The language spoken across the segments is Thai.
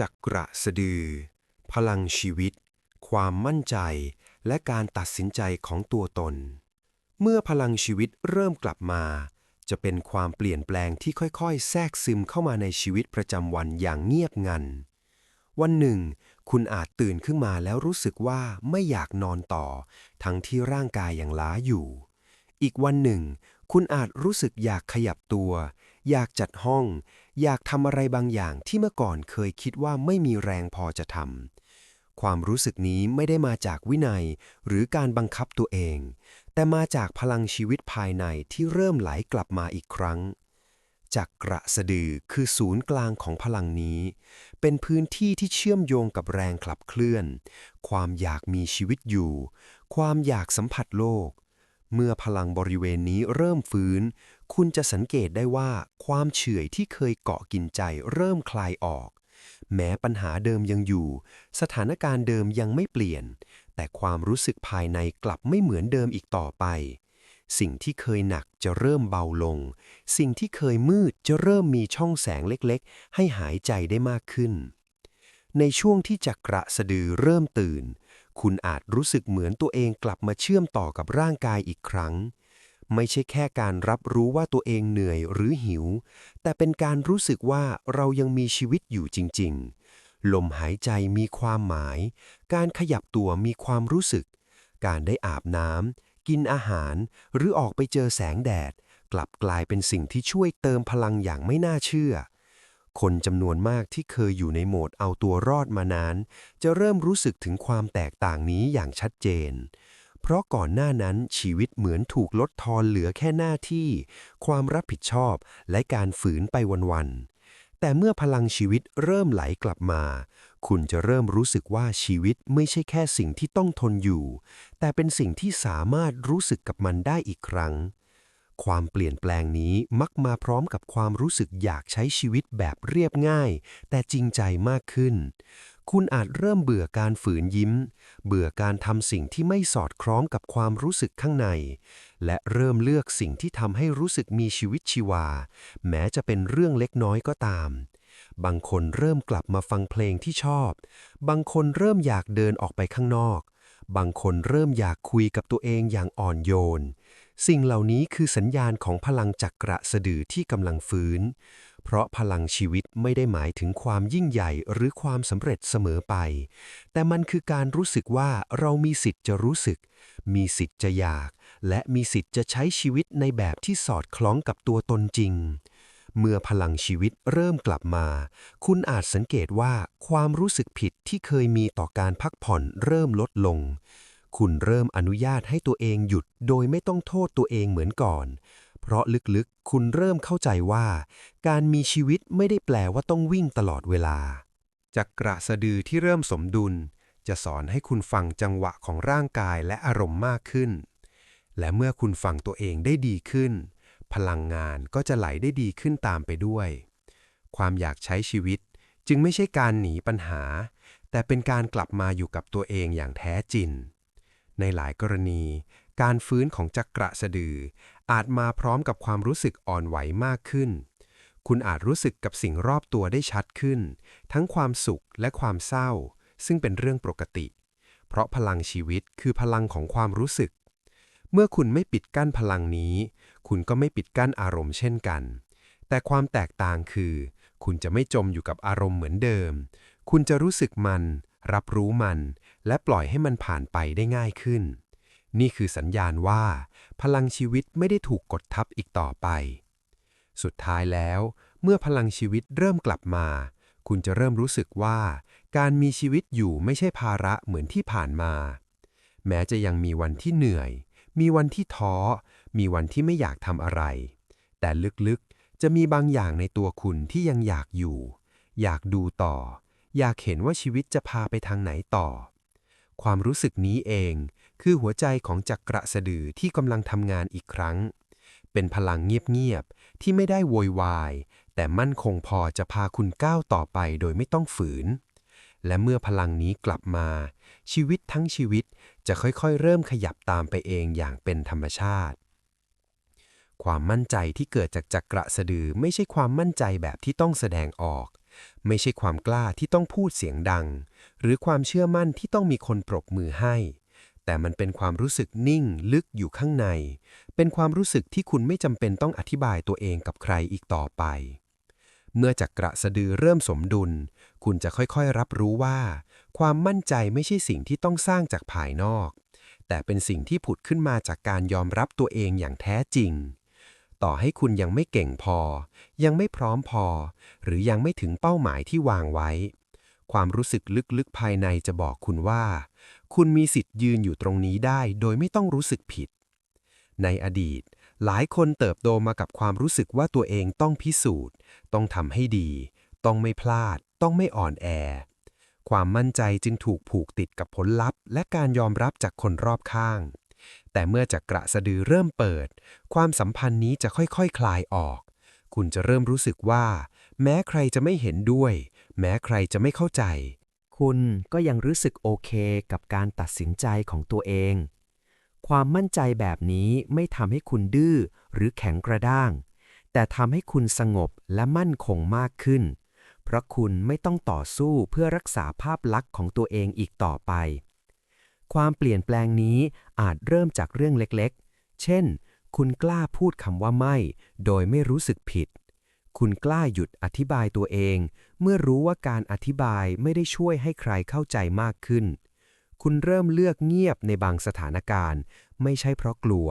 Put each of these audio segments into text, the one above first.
จักระสะดือ พลังชีวิต ความมั่นใจ และการตัดสินใจของตัวตน เมื่อพลังชีวิตเริ่มกลับมา จะเป็นความเปลี่ยนแปลงที่ค่อยๆ แทรกซึมเข้ามาในชีวิตประจำวันอย่างเงียบงัน วันหนึ่ง คุณอาจตื่นขึ้นมาแล้วรู้สึกว่าไม่อยากนอนต่อ ทั้งที่ร่างกายยังล้าอยู่ อีกวันหนึ่ง คุณอาจรู้สึกอยากขยับตัว อยากจัดห้องอยากทำอะไรบางอย่างที่เมื่อก่อนเคยคิดว่าไม่มีแรงพอจะทำ ความรู้สึกนี้ไม่ได้มาจากวินัยหรือการบังคับตัวเอง แต่มาจากพลังชีวิตภายในที่เริ่มไหลกลับมาอีกครั้ง จากกระสะดือคือศูนย์กลางของพลังนี้ เป็นพื้นที่ที่เชื่อมโยงกับแรงขับเคลื่อน ความอยากมีชีวิตอยู่ ความอยากสัมผัสโลก เมื่อพลังบริเวณนี้เริ่มฟื้น คุณจะสังเกตได้ว่าความเฉื่อยที่เคยเกาะกินใจเริ่มคลายออก แม้ปัญหาเดิมยังอยู่ สถานการณ์เดิมยังไม่เปลี่ยน แต่ความรู้สึกภายในกลับไม่เหมือนเดิมอีกต่อไป สิ่งที่เคยหนักจะเริ่มเบาลง สิ่งที่เคยมืดจะเริ่มมีช่องแสงเล็กๆ ให้หายใจได้มากขึ้น ในช่วงที่จักระสะดือเริ่มตื่น คุณอาจรู้สึกเหมือนตัวเองกลับมาเชื่อมต่อกับร่างกายอีกครั้ง ไม่ใช่แค่การรับรู้ว่าตัวเองเหนื่อยหรือหิว แต่เป็นการรู้สึกว่าเรายังมีชีวิตอยู่จริง ๆ ลมหายใจมีความหมาย การขยับตัวมีความรู้สึก การได้อาบน้ำกินอาหาร หรือออกไปเจอแสงแดด กลับกลายเป็นสิ่งที่ช่วยเติมพลังอย่างไม่น่าเชื่อ คนจำนวนมากที่เคยอยู่ในโหมดเอาตัวรอดมานาน จะเริ่มรู้สึกถึงความแตกต่างนี้อย่างชัดเจน เพราะก่อนหน้านั้นชีวิตเหมือนถูกลดทอนเหลือแค่หน้าที่ ความรับผิดชอบและการฝืนไปวันๆ แต่เมื่อพลังชีวิตเริ่มไหลกลับมา คุณจะเริ่มรู้สึกว่าชีวิตไม่ใช่แค่สิ่งที่ต้องทนอยู่ แต่เป็นสิ่งที่สามารถรู้สึกกับมันได้อีกครั้ง ความเปลี่ยนแปลงนี้มักมาพร้อมกับความรู้สึกอยากใช้ชีวิตแบบเรียบง่าย แต่จริงใจมากขึ้น คุณอาจเริ่มเบื่อการฝืนยิ้ม เบื่อการทำสิ่งที่ไม่สอดคล้องกับความรู้สึกข้างใน และเริ่มเลือกสิ่งที่ทำให้รู้สึกมีชีวิตชีวา แม้จะเป็นเรื่องเล็กน้อยก็ตาม บางคนเริ่มกลับมาฟังเพลงที่ชอบ บางคนเริ่มอยากเดินออกไปข้างนอก บางคนเริ่มอยากคุยกับตัวเองอย่างอ่อนโยน สิ่งเหล่านี้คือสัญญาณของพลังจักระสะดือที่กำลังฟื้น เพราะพลังชีวิตไม่ได้หมายถึงความยิ่งใหญ่หรือความสำเร็จเสมอไป แต่มันคือการรู้สึกว่าเรามีสิทธิ์จะรู้สึก มีสิทธิ์จะอยาก และมีสิทธิ์จะใช้ชีวิตในแบบที่สอดคล้องกับตัวตนจริง เมื่อพลังชีวิตเริ่มกลับมา คุณอาจสังเกตว่าความรู้สึกผิดที่เคยมีต่อการพักผ่อนเริ่มลดลง คุณเริ่มอนุญาตให้ตัวเองหยุดโดยไม่ต้องโทษตัวเองเหมือนก่อน เพราะลึกๆ คุณเริ่มเข้าใจว่า การมีชีวิตไม่ได้แปลว่าต้องวิ่งตลอดเวลาจักระสะดือที่เริ่มสมดุล จะสอนให้คุณฟังจังหวะของร่างกายและอารมณ์มากขึ้น และเมื่อคุณฟังตัวเองได้ดีขึ้น พลังงานก็จะไหลได้ดีขึ้นตามไปด้วย ความอยากใช้ชีวิตจึงไม่ใช่การหนีปัญหา แต่เป็นการกลับมาอยู่กับตัวเองอย่างแท้จริง ในหลายกรณี การฟื้นของจักระสะดือ อาจมาพร้อมกับความรู้สึกอ่อนไหวมากขึ้น คุณอาจรู้สึกกับสิ่งรอบตัวได้ชัดขึ้น ทั้งความสุขและความเศร้า ซึ่งเป็นเรื่องปกติ เพราะพลังชีวิตคือพลังของความรู้สึก เมื่อคุณไม่ปิดกั้นพลังนี้ คุณก็ไม่ปิดกั้นอารมณ์เช่นกัน แต่ความแตกต่างคือ คุณจะไม่จมอยู่กับอารมณ์เหมือนเดิม คุณจะรู้สึกมัน รับรู้มัน และปล่อยให้มันผ่านไปได้ง่ายขึ้น นี่คือสัญญาณว่า พลังชีวิตไม่ได้ถูกกดทับอีกต่อไป สุดท้ายแล้ว เมื่อพลังชีวิตเริ่มกลับมา คุณจะเริ่มรู้สึกว่า การมีชีวิตอยู่ไม่ใช่ภาระเหมือนที่ผ่านมา แม้จะยังมีวันที่เหนื่อย มีวันที่ท้อ มีวันที่ไม่อยากทำอะไร แต่ลึกๆ จะมีบางอย่างในตัวคุณที่ยังอยากอยู่ อยากดูต่อ อยากเห็นว่าชีวิตจะพาไปทางไหนต่อ ความรู้สึกนี้เอง คือหัวใจของจักระสะดือที่กำลังทำงานอีกครั้ง เป็นพลังเงียบๆ ที่ไม่ได้โวยวาย แต่มั่นคงพอจะพาคุณก้าวต่อไปโดยไม่ต้องฝืน และเมื่อพลังนี้กลับมา ชีวิตทั้งชีวิตจะค่อยๆ เริ่มขยับตามไปเองอย่างเป็นธรรมชาติ ความมั่นใจที่เกิดจากจักระสะดือไม่ใช่ความมั่นใจแบบที่ต้องแสดงออก ไม่ใช่ความกล้าที่ต้องพูดเสียงดัง หรือความเชื่อมั่นที่ต้องมีคนปรบมือให้ แต่มันเป็นความรู้สึกนิ่งลึกอยู่ข้างใน เป็นความรู้สึกที่คุณไม่จำเป็นต้องอธิบายตัวเองกับใครอีกต่อไป เมื่อจักระสะดือเริ่มสมดุล คุณจะค่อยๆรับรู้ว่า ความมั่นใจไม่ใช่สิ่งที่ต้องสร้างจากภายนอก แต่เป็นสิ่งที่ผุดขึ้นมาจากการยอมรับตัวเองอย่างแท้จริง ต่อให้คุณยังไม่เก่งพอ ยังไม่พร้อมพอ หรือยังไม่ถึงเป้าหมายที่วางไว้ ความรู้สึกลึกๆภายในจะบอกคุณว่า คุณมีสิทธิ์ยืนอยู่ตรงนี้ได้ โดยไม่ต้องรู้สึกผิด ในอดีต หลายคนเติบโตมากับความรู้สึกว่าตัวเองต้องพิสูจน์ ต้องทำให้ดี ต้องไม่พลาด ต้องไม่อ่อนแอ ความมั่นใจจึงถูกผูกติดกับผลลัพธ์ และการยอมรับจากคนรอบข้าง แต่เมื่อจักกระสะดือเริ่มเปิด ความสัมพันธ์นี้จะค่อยๆคคลายออก คุณจะเริ่มรู้สึกว่า แม้ใครจะไม่เห็นด้วย แม้ใครจะไม่เข้าใจ คุณก็ยังรู้สึกโอเคกับการตัดสินใจของตัวเอง ความมั่นใจแบบนี้ไม่ทำให้คุณดื้อหรือแข็งกระด้าง แต่ทำให้คุณสงบและมั่นคงมากขึ้น เพราะคุณไม่ต้องต่อสู้เพื่อรักษาภาพลักษณ์ของตัวเองอีกต่อไป ความเปลี่ยนแปลงนี้อาจเริ่มจากเรื่องเล็กๆ เช่น คุณกล้าพูดคำว่าไม่ โดยไม่รู้สึกผิด คุณกล้าหยุดอธิบายตัวเอง เมื่อรู้ว่าการอธิบายไม่ได้ช่วยให้ใครเข้าใจมากขึ้น คุณเริ่มเลือกเงียบในบางสถานการณ์ ไม่ใช่เพราะกลัว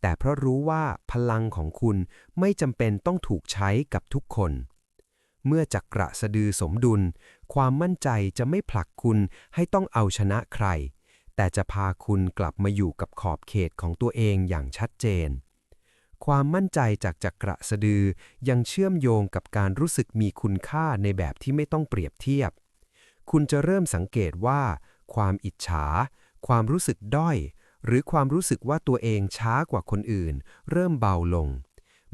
แต่เพราะรู้ว่าพลังของคุณไม่จำเป็นต้องถูกใช้กับทุกคน เมื่อจักระสะดือสมดุล ความมั่นใจจะไม่ผลักคุณให้ต้องเอาชนะใคร แต่จะพาคุณกลับมาอยู่กับขอบเขตของตัวเองอย่างชัดเจน ความมั่นใจจากจักระสะดือยังเชื่อมโยงกับการรู้สึกมีคุณค่าในแบบที่ไม่ต้องเปรียบเทียบ คุณจะเริ่มสังเกตว่า ความอิจฉา ความรู้สึกด้อย หรือความรู้สึกว่าตัวเองช้ากว่าคนอื่น เริ่มเบาลง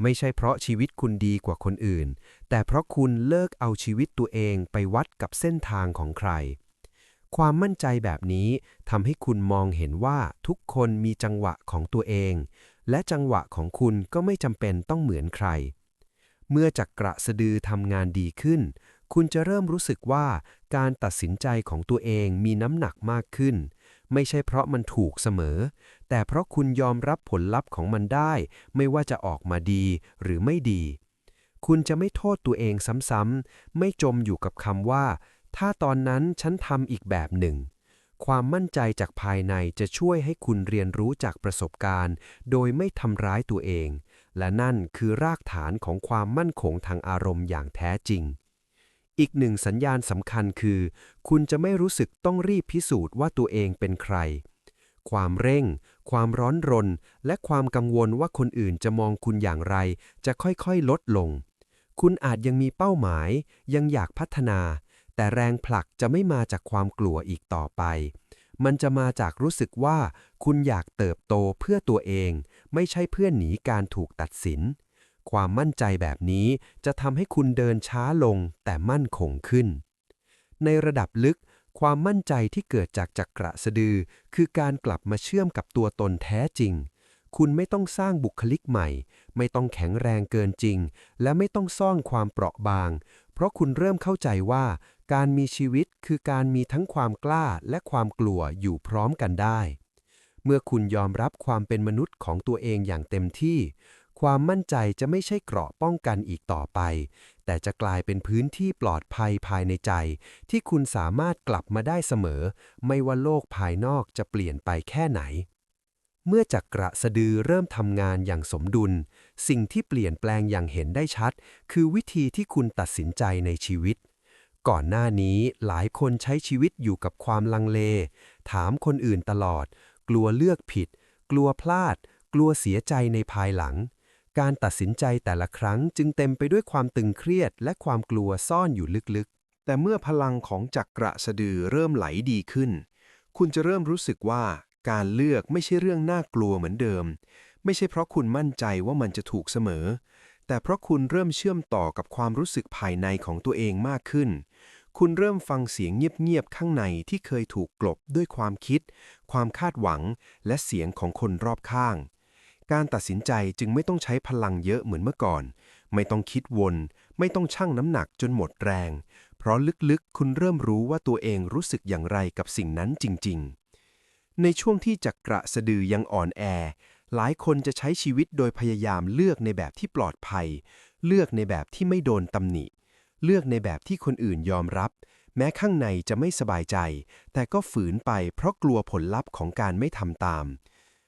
ไม่ใช่เพราะชีวิตคุณดีกว่าคนอื่น แต่เพราะคุณเลิกเอาชีวิตตัวเองไปวัดกับเส้นทางของใคร ความมั่นใจแบบนี้ทำให้คุณมองเห็นว่าทุกคนมีจังหวะของตัวเอง และจังหวะของคุณก็ไม่จำเป็นต้องเหมือนใคร เมื่อจักกระสะดือทำงานดีขึ้น คุณจะเริ่มรู้สึกว่าการตัดสินใจของตัวเองมีน้ำหนักมากขึ้น ไม่ใช่เพราะมันถูกเสมอ แต่เพราะคุณยอมรับผลลัพธ์ของมันได้ ไม่ว่าจะออกมาดีหรือไม่ดี คุณจะไม่โทษตัวเองซ้ำๆไม่จมอยู่กับคำว่า ถ้าตอนนั้นฉันทำอีกแบบหนึ่ง ความมั่นใจจากภายในจะช่วยให้คุณเรียนรู้จากประสบการณ์ โดยไม่ทำร้ายตัวเอง และนั่นคือรากฐานของความมั่นคงทางอารมณ์อย่างแท้จริง อีกหนึ่งสัญญาณสำคัญคือ คุณจะไม่รู้สึกต้องรีบพิสูจน์ว่าตัวเองเป็นใคร ความเร่ง ความร้อนรน และความกังวลว่าคนอื่นจะมองคุณอย่างไร จะค่อยๆ ลดลง คุณอาจยังมีเป้าหมาย ยังอยากพัฒนา แต่แรงผลักจะไม่มาจากความกลัวอีกต่อไป มันจะมาจากรู้สึกว่าคุณอยากเติบโตเพื่อตัวเอง ไม่ใช่เพื่อหนีการถูกตัดสิน ความมั่นใจแบบนี้จะทำให้คุณเดินช้าลงแต่มั่นคงขึ้น ในระดับลึกความมั่นใจที่เกิดจากจักระสะดือ คือการกลับมาเชื่อมกับตัวตนแท้จริง คุณไม่ต้องสร้างบุคลิกใหม่ ไม่ต้องแข็งแรงเกินจริง และไม่ต้องซ่อนความเปราะบาง เพราะคุณเริ่มเข้าใจว่า การมีชีวิตคือการมีทั้งความกล้าและความกลัวอยู่พร้อมกันได้ เมื่อคุณยอมรับความเป็นมนุษย์ของตัวเองอย่างเต็มที่ ความมั่นใจจะไม่ใช่เกราะป้องกันอีกต่อไป แต่จะกลายเป็นพื้นที่ปลอดภัยภายในใจ ที่คุณสามารถกลับมาได้เสมอ ไม่ว่าโลกภายนอกจะเปลี่ยนไปแค่ไหน เมื่อจักระสะดือเริ่มทำงานอย่างสมดุล สิ่งที่เปลี่ยนแปลงอย่างเห็นได้ชัด คือวิธีที่คุณตัดสินใจในชีวิต ก่อนหน้านี้หลายคนใช้ชีวิตอยู่กับความลังเล ถามคนอื่นตลอด กลัวเลือกผิด กลัวพลาด กลัวเสียใจในภายหลัง การตัดสินใจแต่ละครั้งจึงเต็มไปด้วยความตึงเครียดและความกลัวซ่อนอยู่ลึกๆ แต่เมื่อพลังของจักระสะดือเริ่มไหลดีขึ้น คุณจะเริ่มรู้สึกว่าการเลือกไม่ใช่เรื่องน่ากลัวเหมือนเดิม ไม่ใช่เพราะคุณมั่นใจว่ามันจะถูกเสมอ แต่เพราะคุณเริ่มเชื่อมต่อกับความรู้สึกภายในของตัวเองมากขึ้น คุณเริ่มฟังเสียงเงียบๆข้างในที่เคยถูกกลบด้วยความคิด ความคาดหวัง และเสียงของคนรอบข้าง การตัดสินใจจึงไม่ต้องใช้พลังเยอะเหมือนเมื่อก่อน ไม่ต้องคิดวน ไม่ต้องชั่งน้ำหนักจนหมดแรง เพราะลึกๆ คุณเริ่มรู้ว่าตัวเองรู้สึกอย่างไรกับสิ่งนั้นจริง ๆ ในช่วงที่จักระสะดือยังอ่อนแอ หลายคนจะใช้ชีวิตโดยพยายามเลือกในแบบที่ปลอดภัย เลือกในแบบที่ไม่โดนตำหนิ เลือกในแบบที่คนอื่นยอมรับ แม้ข้างในจะไม่สบายใจ แต่ก็ฝืนไปเพราะกลัวผลลัพธ์ของการไม่ทำตาม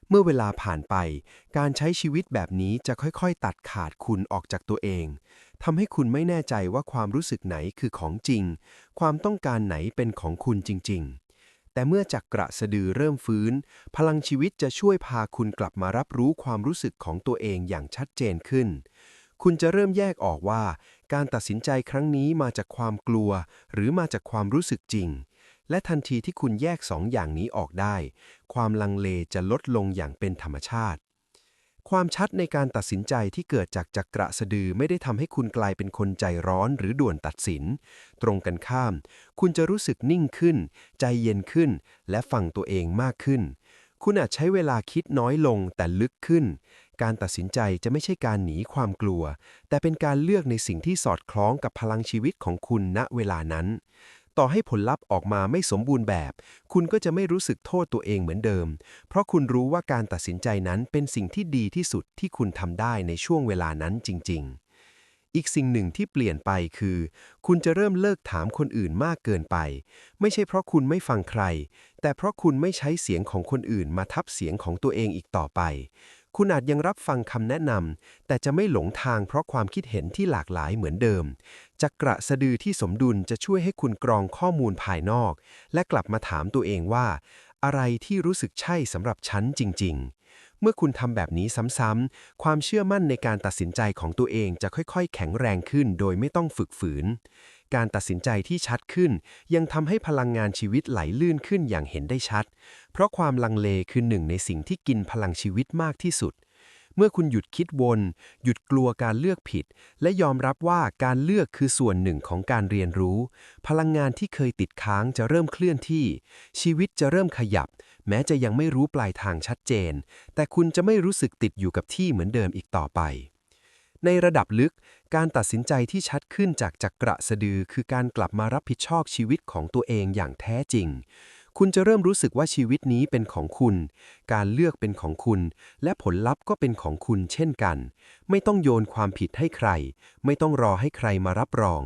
เมื่อเวลาผ่านไป การใช้ชีวิตแบบนี้จะค่อยๆ ตัดขาดคุณออกจากตัวเองทำให้คุณไม่แน่ใจว่าความรู้สึกไหนคือของจริง ความต้องการไหนเป็นของคุณจริง ๆ แต่เมื่อจักกระสะดือเริ่มฟื้น พลังชีวิตจะช่วยพาคุณกลับมารับรู้ความรู้สึกของตัวเองอย่างชัดเจนขึ้น คุณจะเริ่มแยกออกว่า การตัดสินใจครั้งนี้มาจากความกลัว หรือมาจากความรู้สึกจริง และทันทีที่คุณแยกสองอย่างนี้ออกได้ ความลังเลจะลดลงอย่างเป็นธรรมชาติ ความชัดในการตัดสินใจที่เกิดจากจักระสะดือไม่ได้ทำให้คุณกลายเป็นคนใจร้อนหรือด่วนตัดสิน ตรงกันข้าม คุณจะรู้สึกนิ่งขึ้น ใจเย็นขึ้น และฟังตัวเองมากขึ้น คุณอาจใช้เวลาคิดน้อยลงแต่ลึกขึ้น การตัดสินใจจะไม่ใช่การหนีความกลัว แต่เป็นการเลือกในสิ่งที่สอดคล้องกับพลังชีวิตของคุณณเวลานั้น ต่อให้ผลลัพธ์ออกมาไม่สมบูรณ์แบบ คุณก็จะไม่รู้สึกโทษตัวเองเหมือนเดิม เพราะคุณรู้ว่าการตัดสินใจนั้นเป็นสิ่งที่ดีที่สุดที่คุณทำได้ในช่วงเวลานั้นจริง ๆอีกสิ่งหนึ่งที่เปลี่ยนไปคือ คุณจะเริ่มเลิกถามคนอื่นมากเกินไป ไม่ใช่เพราะคุณไม่ฟังใคร แต่เพราะคุณไม่ใช้เสียงของคนอื่นมาทับเสียงของตัวเองอีกต่อไป คุณอาจยังรับฟังคำแนะนำแต่จะไม่หลงทางเพราะความคิดเห็นที่หลากหลายเหมือนเดิมจักระสะดือที่สมดุลจะช่วยให้คุณกรองข้อมูลภายนอก และกลับมาถามตัวเองว่า อะไรที่รู้สึกใช่สำหรับฉันจริง ๆ เมื่อคุณทำแบบนี้ซ้ำๆความเชื่อมั่นในการตัดสินใจของตัวเองจะค่อยๆ แข็งแรงขึ้นโดยไม่ต้องฝึกฝืน การตัดสินใจที่ชัดขึ้น ยังทำให้พลังงานชีวิตไหลลื่นขึ้นอย่างเห็นได้ชัด เพราะความลังเลคือหนึ่งในสิ่งที่กินพลังชีวิตมากที่สุด เมื่อคุณหยุดคิดวน หยุดกลัวการเลือกผิด และยอมรับว่าการเลือกคือส่วนหนึ่งของการเรียนรู้ พลังงานที่เคยติดค้างจะเริ่มเคลื่อนที่ ชีวิตจะเริ่มขยับ แม้จะยังไม่รู้ปลายทางชัดเจน แต่คุณจะไม่รู้สึกติดอยู่กับที่เหมือนเดิมอีกต่อไป ในระดับลึก การตัดสินใจที่ชัดขึ้นจากจักระสะดือ คือการกลับมารับผิดชอบชีวิตของตัวเองอย่างแท้จริง คุณจะเริ่มรู้สึกว่าชีวิตนี้เป็นของคุณ การเลือกเป็นของคุณ และผลลัพธ์ก็เป็นของคุณเช่นกัน ไม่ต้องโยนความผิดให้ใคร ไม่ต้องรอให้ใครมารับรอง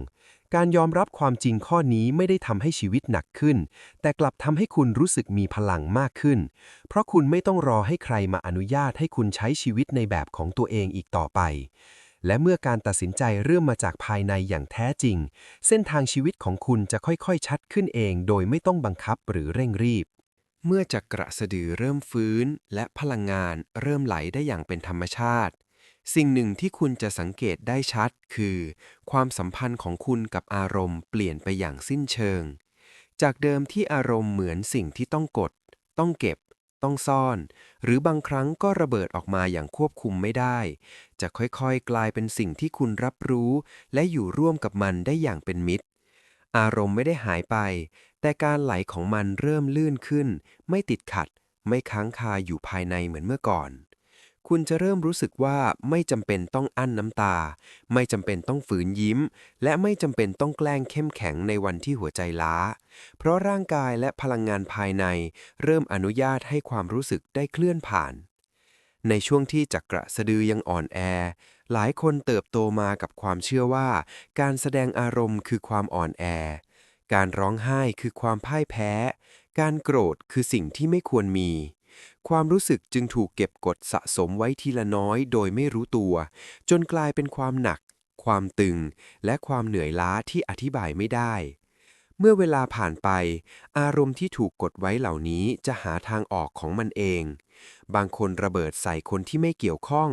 การยอมรับความจริงข้อนี้ไม่ได้ทำให้ชีวิตหนักขึ้น แต่กลับทำให้คุณรู้สึกมีพลังมากขึ้น เพราะคุณไม่ต้องรอให้ใครมาอนุญาตให้คุณใช้ชีวิตในแบบของตัวเองอีกต่อไป และเมื่อการตัดสินใจเริ่มมาจากภายในอย่างแท้จริง เส้นทางชีวิตของคุณจะค่อยๆ ชัดขึ้นเอง โดยไม่ต้องบังคับหรือเร่งรีบ เมื่อจักระสะดือเริ่มฟื้น และพลังงานเริ่มไหลได้อย่างเป็นธรรมชาติ สิ่งหนึ่งที่คุณจะสังเกตได้ชัด คือ ความสัมพันธ์ของคุณกับอารมณ์เปลี่ยนไปอย่างสิ้นเชิง จากเดิมที่อารมณ์เหมือนสิ่งที่ต้องกด ต้องเก็บ ต้องซ่อน หรือบางครั้งก็ระเบิดออกมาอย่างควบคุมไม่ได้ จะค่อยๆ กลายเป็นสิ่งที่คุณรับรู้ และอยู่ร่วมกับมันได้อย่างเป็นมิตร อารมณ์ไม่ได้หายไป แต่การไหลของมันเริ่มลื่นขึ้น ไม่ติดขัด ไม่ค้างคาอยู่ภายในเหมือนเมื่อก่อน คุณจะเริ่มรู้สึกว่าไม่จำเป็นต้องอั้นน้ำตา ไม่จำเป็นต้องฝืนยิ้ม และไม่จำเป็นต้องแกล้งเข้มแข็งในวันที่หัวใจล้า เพราะร่างกายและพลังงานภายใน เริ่มอนุญาตให้ความรู้สึกได้เคลื่อนผ่าน ในช่วงที่จักระสะดือยังอ่อนแอ หลายคนเติบโตมากับความเชื่อว่า การแสดงอารมณ์คือความอ่อนแอ การร้องไห้คือความพ่ายแพ้ การโกรธคือสิ่งที่ไม่ควรมี ความรู้สึกจึงถูกเก็บกดสะสมไว้ทีละน้อยโดยไม่รู้ตัว จนกลายเป็นความหนัก ความตึง และความเหนื่อยล้าที่อธิบายไม่ได้ เมื่อเวลาผ่านไป อารมณ์ที่ถูกกดไว้เหล่านี้จะหาทางออกของมันเอง บางคนระเบิดใส่คนที่ไม่เกี่ยวข้อง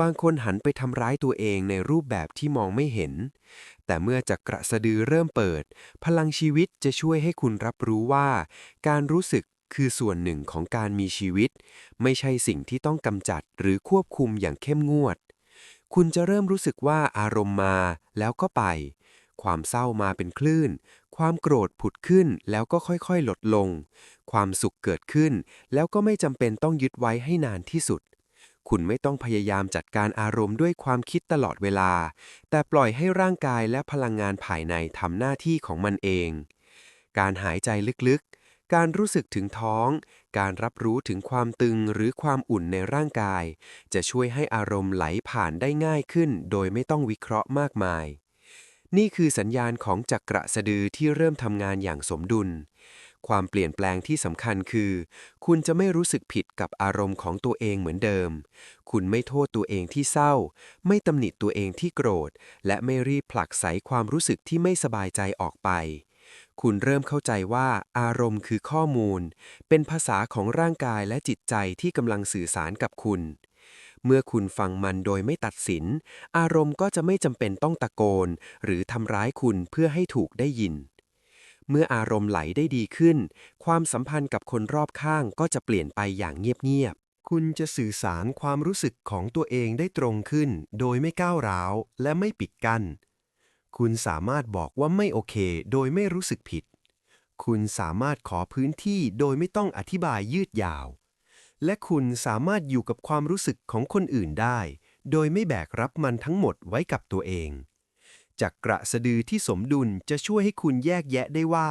บางคนหันไปทำร้ายตัวเองในรูปแบบที่มองไม่เห็น แต่เมื่อจักระสะดือเริ่มเปิด พลังชีวิตจะช่วยให้คุณรับรู้ว่า การรู้สึก คือส่วนหนึ่งของการมีชีวิต ไม่ใช่สิ่งที่ต้องกำจัดหรือควบคุมอย่างเข้มงวด คุณจะเริ่มรู้สึกว่าอารมณ์มาแล้วก็ไป ความเศร้ามาเป็นคลื่น ความโกรธผุดขึ้นแล้วก็ค่อยๆ ลดลง ความสุขเกิดขึ้น แล้วก็ไม่จำเป็นต้องยึดไว้ให้นานที่สุด คุณไม่ต้องพยายามจัดการอารมณ์ด้วยความคิดตลอดเวลา แต่ปล่อยให้ร่างกายและพลังงานภายในทำหน้าที่ของมันเองการหายใจลึกๆ การรู้สึกถึงท้อง การรับรู้ถึงความตึงหรือความอุ่นในร่างกาย จะช่วยให้อารมณ์ไหลผ่านได้ง่ายขึ้น โดยไม่ต้องวิเคราะห์มากมาย นี่คือสัญญาณของจักระสะดือที่เริ่มทำงานอย่างสมดุล ความเปลี่ยนแปลงที่สำคัญคือ คุณจะไม่รู้สึกผิดกับอารมณ์ของตัวเองเหมือนเดิม คุณไม่โทษตัวเองที่เศร้า ไม่ตำหนิตัวเองที่โกรธ และไม่รีบผลักไสความรู้สึกที่ไม่สบายใจออกไป คุณเริ่มเข้าใจว่าอารมณ์คือข้อมูล เป็นภาษาของร่างกายและจิตใจที่กำลังสื่อสารกับคุณ เมื่อคุณฟังมันโดยไม่ตัดสิน อารมณ์ก็จะไม่จำเป็นต้องตะโกน หรือทำร้ายคุณเพื่อให้ถูกได้ยิน เมื่ออารมณ์ไหลได้ดีขึ้น ความสัมพันธ์กับคนรอบข้างก็จะเปลี่ยนไปอย่างเงียบๆ คุณจะสื่อสารความรู้สึกของตัวเองได้ตรงขึ้น โดยไม่ก้าวร้าว และไม่ปิดกั้น คุณสามารถบอกว่าไม่โอเค โดยไม่รู้สึกผิด คุณสามารถขอพื้นที่โดยไม่ต้องอธิบายยืดยาว และคุณสามารถอยู่กับความรู้สึกของคนอื่นได้ โดยไม่แบกรับมันทั้งหมดไว้กับตัวเอง จากกระสะดือที่สมดุลจะช่วยให้คุณแยกแยะได้ว่า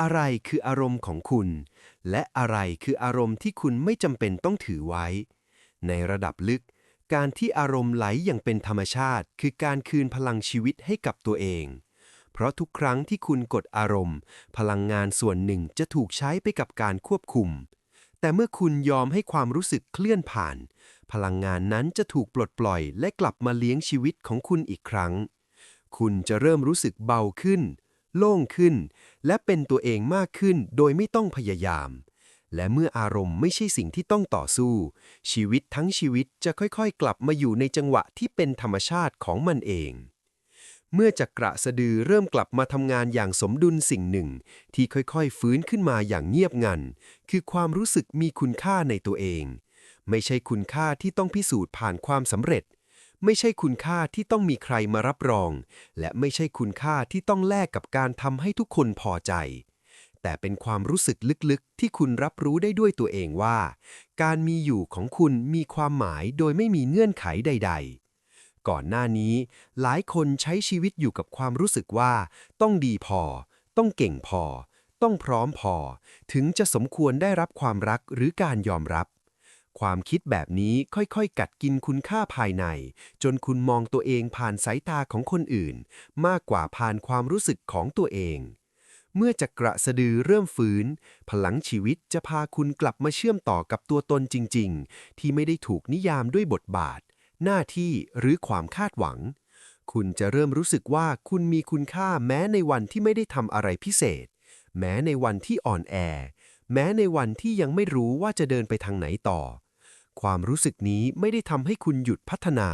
อะไรคืออารมณ์ของคุณ และอะไรคืออารมณ์ที่คุณไม่จำเป็นต้องถือไว้ ในระดับลึก การที่อารมณ์ไหลอย่างเป็นธรรมชาติ คือการคืนพลังชีวิตให้กับตัวเอง เพราะทุกครั้งที่คุณกดอารมณ์ พลังงานส่วนหนึ่งจะถูกใช้ไปกับการควบคุม แต่เมื่อคุณยอมให้ความรู้สึกเคลื่อนผ่าน พลังงานนั้นจะถูกปลดปล่อยและกลับมาเลี้ยงชีวิตของคุณอีกครั้ง คุณจะเริ่มรู้สึกเบาขึ้น โล่งขึ้น และเป็นตัวเองมากขึ้นโดยไม่ต้องพยายาม และเมื่ออารมณ์ไม่ใช่สิ่งที่ต้องต่อสู้ ชีวิตทั้งชีวิตจะค่อยๆ กลับมาอยู่ในจังหวะที่เป็นธรรมชาติของมันเอง เมื่อจักระสะดือเริ่มกลับมาทำงานอย่างสมดุลสิ่งหนึ่ง ที่ค่อยๆ ฟื้นขึ้นมาอย่างเงียบงัน คือความรู้สึกมีคุณค่าในตัวเอง ไม่ใช่คุณค่าที่ต้องพิสูจน์ผ่านความสำเร็จ ไม่ใช่คุณค่าที่ต้องมีใครมารับรอง และไม่ใช่คุณค่าที่ต้องแลกกับการทำให้ทุกคนพอใจ แต่เป็นความรู้สึกลึกๆ ที่คุณรับรู้ได้ด้วยตัวเองว่า การมีอยู่ของคุณมีความหมายโดยไม่มีเงื่อนไขใด ๆ ก่อนหน้านี้ หลายคนใช้ชีวิตอยู่กับความรู้สึกว่า ต้องดีพอ ต้องเก่งพอ ต้องพร้อมพอ ถึงจะสมควรได้รับความรักหรือการยอมรับ ความคิดแบบนี้ค่อยๆ กัดกินคุณค่าภายใน จนคุณมองตัวเองผ่านสายตาของคนอื่น มากกว่าผ่านความรู้สึกของตัวเอง เมื่อจักระสะดือเริ่มฟื้นพลังชีวิตจะพาคุณกลับมาเชื่อมต่อกับตัวตนจริง ๆ ที่ไม่ได้ถูกนิยามด้วยบทบาท หน้าที่หรือความคาดหวัง คุณจะเริ่มรู้สึกว่าคุณมีคุณค่าแม้ในวันที่ไม่ได้ทำอะไรพิเศษ แม้ในวันที่อ่อนแอ แม้ในวันที่ยังไม่รู้ว่าจะเดินไปทางไหนต่อ ความรู้สึกนี้ไม่ได้ทำให้คุณหยุดพัฒนา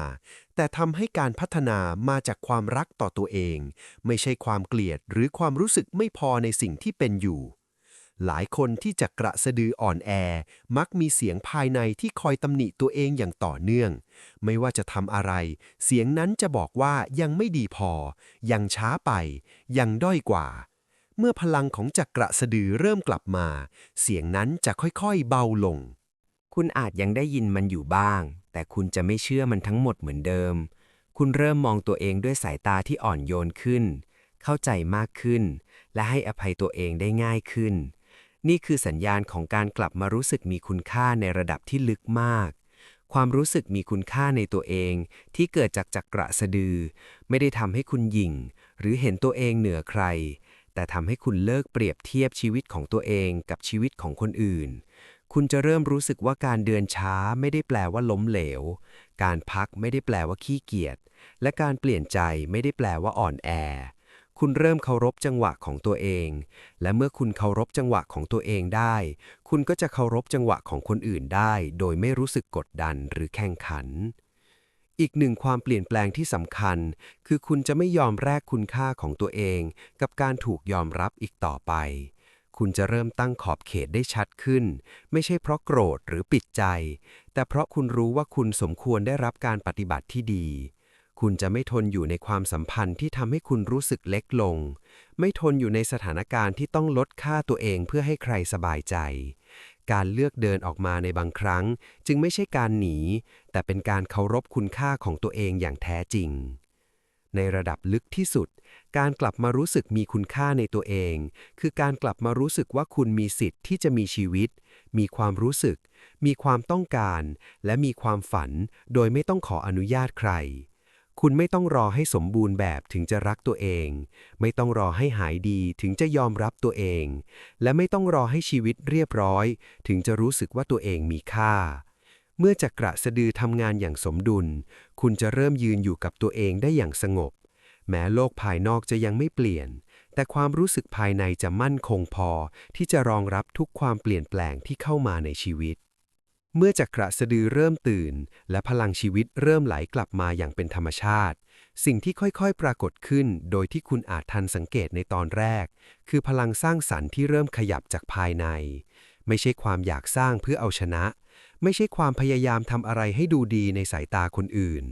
แต่ทำให้การพัฒนามาจากความรักต่อตัวเอง ไม่ใช่ความเกลียดหรือความรู้สึกไม่พอในสิ่งที่เป็นอยู่ หลายคนที่จะกระสะดืออ่อนแอ มักมีเสียงภายในที่คอยตำหนิตัวเองอย่างต่อเนื่อง ไม่ว่าจะทำอะไร เสียงนั้นจะบอกว่ายังไม่ดีพอ ยังช้าไป ยังด้อยกว่าเมื่อพลังของจักระสะดือเริ่มกลับมา เสียงนั้นจะค่อยๆเบาลง คุณอาจยังได้ยินมันอยู่บ้าง แต่คุณจะไม่เชื่อมันทั้งหมดเหมือนเดิม คุณเริ่มมองตัวเองด้วยสายตาที่อ่อนโยนขึ้น เข้าใจมากขึ้น และให้อภัยตัวเองได้ง่ายขึ้น นี่คือสัญญาณของการกลับมารู้สึกมีคุณค่าในระดับที่ลึกมาก ความรู้สึกมีคุณค่าในตัวเองที่เกิดจากจักระสะดือ ไม่ได้ทำให้คุณหยิ่ง หรือเห็นตัวเองเหนือใคร แต่ทำให้คุณเลิกเปรียบเทียบชีวิตของตัวเองกับชีวิตของคนอื่น คุณจะเริ่มรู้สึกว่าการเดินช้าไม่ได้แปลว่าล้มเหลว การพักไม่ได้แปลว่าขี้เกียจ และการเปลี่ยนใจไม่ได้แปลว่าอ่อนแอ คุณเริ่มเคารพจังหวะของตัวเอง และเมื่อคุณเคารพจังหวะของตัวเองได้ คุณก็จะเคารพจังหวะของคนอื่นได้ โดยไม่รู้สึกกดดันหรือแข่งขัน อีกหนึ่งความเปลี่ยนแปลงที่สำคัญ คือคุณจะไม่ยอมแลกคุณค่าของตัวเอง กับการถูกยอมรับอีกต่อไป คุณจะเริ่มตั้งขอบเขตได้ชัดขึ้น ไม่ใช่เพราะโกรธหรือปิดใจ แต่เพราะคุณรู้ว่าคุณสมควรได้รับการปฏิบัติที่ดี คุณจะไม่ทนอยู่ในความสัมพันธ์ที่ทำให้คุณรู้สึกเล็กลง ไม่ทนอยู่ในสถานการณ์ที่ต้องลดค่าตัวเองเพื่อให้ใครสบายใจ การเลือกเดินออกมาในบางครั้ง จึงไม่ใช่การหนี แต่เป็นการเคารพคุณค่าของตัวเองอย่างแท้จริง ในระดับลึกที่สุด การกลับมารู้สึกมีคุณค่าในตัวเอง คือการกลับมารู้สึกว่าคุณมีสิทธิ์ที่จะมีชีวิต มีความรู้สึก มีความต้องการ และมีความฝัน โดยไม่ต้องขออนุญาตใคร คุณไม่ต้องรอให้สมบูรณ์แบบถึงจะรักตัวเอง ไม่ต้องรอให้หายดีถึงจะยอมรับตัวเอง และไม่ต้องรอให้ชีวิตเรียบร้อย ถึงจะรู้สึกว่าตัวเองมีค่า เมื่อจักระสะดือทำงานอย่างสมดุล คุณจะเริ่มยืนอยู่กับตัวเองได้อย่างสงบ แม้โลกภายนอกจะยังไม่เปลี่ยน แต่ความรู้สึกภายในจะมั่นคงพอ ที่จะรองรับทุกความเปลี่ยนแปลงที่เข้ามาในชีวิต เมื่อจักระสะดือเริ่มตื่น และพลังชีวิตเริ่มไหลกลับมาอย่างเป็นธรรมชาติ สิ่งที่ค่อยๆ ปรากฏขึ้น โดยที่คุณอาจทันสังเกตในตอนแรก คือพลังสร้างสรรค์ที่เริ่มขยับจากภายใน ไม่ใช่ความอยากสร้างเพื่อเอาชนะ ไม่ใช่ความพยายามทำอะไรให้ดูดีในสายตาคนอื่น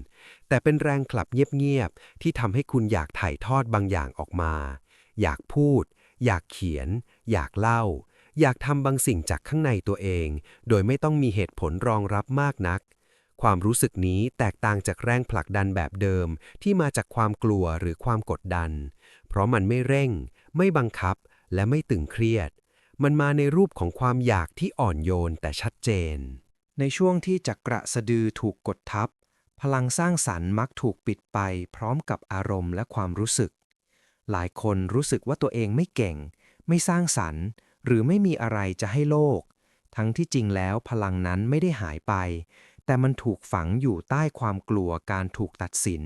แต่เป็นแรงกลับเงียบๆที่ทำให้คุณอยากถ่ายทอดบางอย่างออกมา อยากพูด อยากเขียน อยากเล่า อยากทำบางสิ่งจากข้างในตัวเอง โดยไม่ต้องมีเหตุผลรองรับมากนัก ความรู้สึกนี้แตกต่างจากแรงผลักดันแบบเดิมที่มาจากความกลัวหรือความกดดัน เพราะมันไม่เร่ง ไม่บังคับ และไม่ตึงเครียดมันมาในรูปของความอยากที่อ่อนโยนแต่ชัดเจน ในช่วงที่จักระสะดือถูกกดทับ พลังสร้างสรรค์มักถูกปิดไป พร้อมกับอารมณ์และความรู้สึก หลายคนรู้สึกว่าตัวเองไม่เก่ง ไม่สร้างสรรค์ หรือไม่มีอะไรจะให้โลก ทั้งที่จริงแล้วพลังนั้นไม่ได้หายไป แต่มันถูกฝังอยู่ใต้ความกลัวการถูกตัดสิน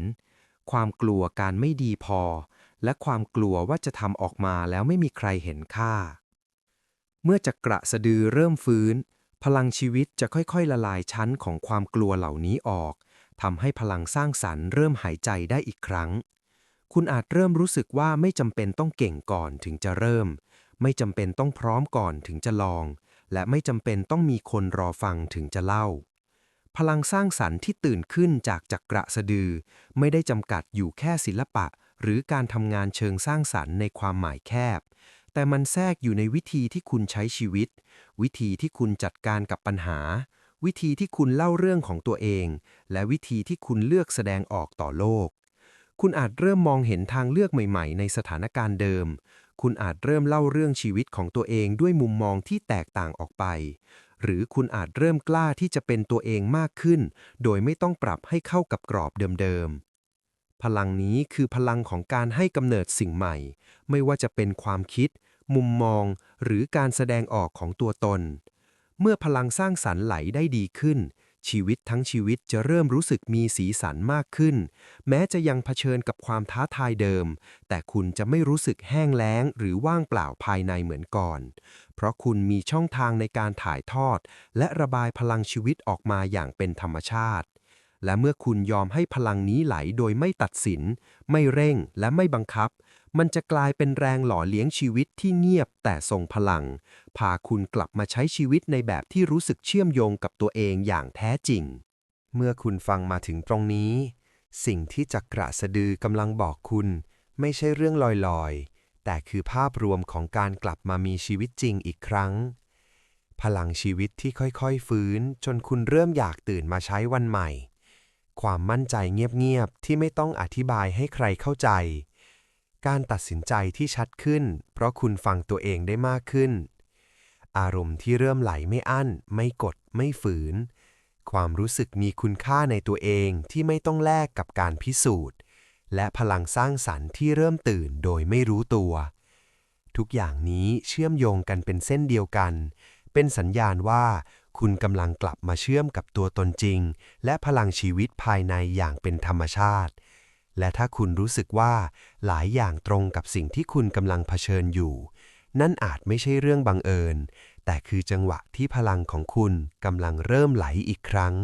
ความกลัวการไม่ดีพอ และความกลัวว่าจะทำออกมาแล้วไม่มีใครเห็นค่า เมื่อจักระสะดือเริ่มฟื้น พลังชีวิตจะค่อยๆ ละลายชั้นของความกลัวเหล่านี้ออกทำให้พลังสร้างสรรค์เริ่มหายใจได้อีกครั้ง คุณอาจเริ่มรู้สึกว่าไม่จำเป็นต้องเก่งก่อนถึงจะเริ่ม ไม่จำเป็นต้องพร้อมก่อนถึงจะลอง และไม่จำเป็นต้องมีคนรอฟังถึงจะเล่า พลังสร้างสรรค์ที่ตื่นขึ้นจากจักระสะดือ ไม่ได้จำกัดอยู่แค่ศิลปะ หรือการทำงานเชิงสร้างสรรค์ในความหมายแคบ แต่มันแทรกอยู่ในวิธีที่คุณใช้ชีวิต วิธีที่คุณจัดการกับปัญหา วิธีที่คุณเล่าเรื่องของตัวเอง และวิธีที่คุณเลือกแสดงออกต่อโลก คุณอาจเริ่มมองเห็นทางเลือกใหม่ ๆ ในสถานการณ์เดิม คุณอาจเริ่มเล่าเรื่องชีวิตของตัวเองด้วยมุมมองที่แตกต่างออกไป หรือคุณอาจเริ่มกล้าที่จะเป็นตัวเองมากขึ้น โดยไม่ต้องปรับให้เข้ากับกรอบเดิมๆพลังนี้คือพลังของการให้กำเนิดสิ่งใหม่ ไม่ว่าจะเป็นความคิด มุมมอง หรือการแสดงออกของตัวตน เมื่อพลังสร้างสรรค์ไหลได้ดีขึ้น ชีวิตทั้งชีวิตจะเริ่มรู้สึกมีสีสันมากขึ้น แม้จะยังเผชิญกับความท้าทายเดิม แต่คุณจะไม่รู้สึกแห้งแล้ง หรือว่างเปล่าภายในเหมือนก่อน เพราะคุณมีช่องทางในการถ่ายทอด และระบายพลังชีวิตออกมาอย่างเป็นธรรมชาติและเมื่อคุณยอมให้พลังนี้ไหลโดยไม่ตัดสิน ไม่เร่งและไม่บังคับ มันจะกลายเป็นแรงหล่อเลี้ยงชีวิตที่เงียบแต่ทรงพลัง พาคุณกลับมาใช้ชีวิตในแบบที่รู้สึกเชื่อมโยงกับตัวเองอย่างแท้จริง เมื่อคุณฟังมาถึงตรงนี้ สิ่งที่จักระสะดือกำลังบอกคุณ ไม่ใช่เรื่องลอยๆ แต่คือภาพรวมของการกลับมามีชีวิตจริงอีกครั้ง พลังชีวิตที่ค่อยๆ ฟื้น จนคุณเริ่มอยากตื่นมาใช้วันใหม่ ความมั่นใจเงียบๆที่ไม่ต้องอธิบายให้ใครเข้าใจ การตัดสินใจที่ชัดขึ้น เพราะคุณฟังตัวเองได้มากขึ้น อารมณ์ที่เริ่มไหลไม่อั้น ไม่กด ไม่ฝืน ความรู้สึกมีคุณค่าในตัวเองที่ไม่ต้องแลกกับการพิสูจน์ และพลังสร้างสรรค์ที่เริ่มตื่นโดยไม่รู้ตัว ทุกอย่างนี้เชื่อมโยงกันเป็นเส้นเดียวกัน เป็นสัญญาณว่าคุณกำลังกลับมาเชื่อมกับตัวตนจริง และพลังชีวิตภายในอย่างเป็นธรรมชาติ และถ้าคุณรู้สึกว่าหลายอย่างตรงกับสิ่งที่คุณกำลังเผชิญอยู่ นั่นอาจไม่ใช่เรื่องบังเอิญ แต่คือจังหวะที่พลังของคุณกำลังเริ่มไหลอีกครั้ง